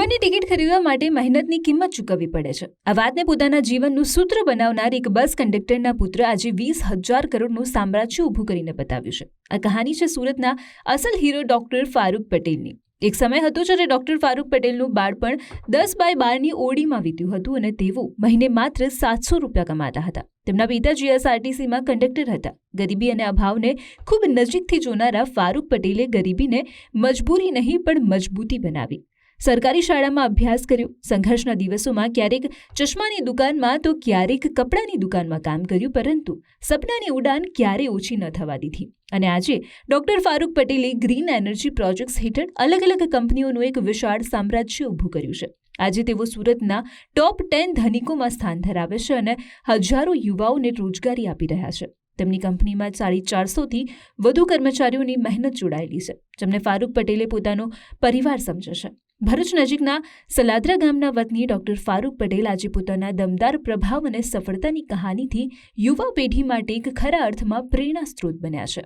જીવનની ટિકિટ ખરીદવા માટે મહેનતની કિંમત ચૂકવવી પડે છે. આ વાતને પોતાના જીવનનું સૂત્ર બનાવનાર એક બસ કંડક્ટરના પુત્ર આજે વીસ હજાર કરોડનું સામ્રાજ્ય ઊભું કરીને બતાવ્યું છે. આ કહાની છે સુરતના અસલ હીરો ડોક્ટર ફારૂક પટેલની. એક સમય હતો જ્યારે ડોક્ટર ફારૂક પટેલનું બાળપણ દસ બાય બારની ઓડીમાં વીત્યું હતું અને તેઓ મહિને માત્ર સાતસો રૂપિયા કમાતા હતા. તેમના પિતા જીએસઆરટીસીમાં કંડક્ટર હતા. ગરીબી અને અભાવને ખૂબ નજીકથી જોનારા ફારૂક પટેલે ગરીબીને મજબૂરી નહીં, પણ મજબૂતી બનાવી. સરકારી શાળામાં અભ્યાસ કર્યો. સંઘર્ષના દિવસોમાં ક્યારેક ચશ્માની દુકાનમાં તો ક્યારેક કપડાની દુકાનમાં કામ કર્યું, પરંતુ સપનાની ઉડાન ક્યારેય ઓછી ન થવા દીધી. અને આજે ડોક્ટર ફારૂક પટેલે ગ્રીન એનર્જી પ્રોજેક્ટ્સ હેઠળ અલગ અલગ કંપનીઓનું એક વિશાળ સામ્રાજ્ય ઊભું કર્યું છે. આજે તેઓ સુરતના ટોપ ટેન ધનિકોમાં સ્થાન ધરાવે છે અને હજારો યુવાઓને રોજગારી આપી રહ્યા છે. તેમની કંપનીમાં સાડી ચારસોથી વધુ કર્મચારીઓની મહેનત જોડાયેલી છે. જેમને ફારૂક પટેલે પોતાનો પરિવાર સમજે છે. ભરૂચ નજીકના સલાદરા ગામના વતની ડોક્ટર ફારૂક પટેલ આજે પોતાના દમદાર પ્રભાવ અને સફળતાની કહાનીથી યુવા પેઢી માટે એક ખરા અર્થમાં પ્રેરણા સ્ત્રોત બન્યા છે.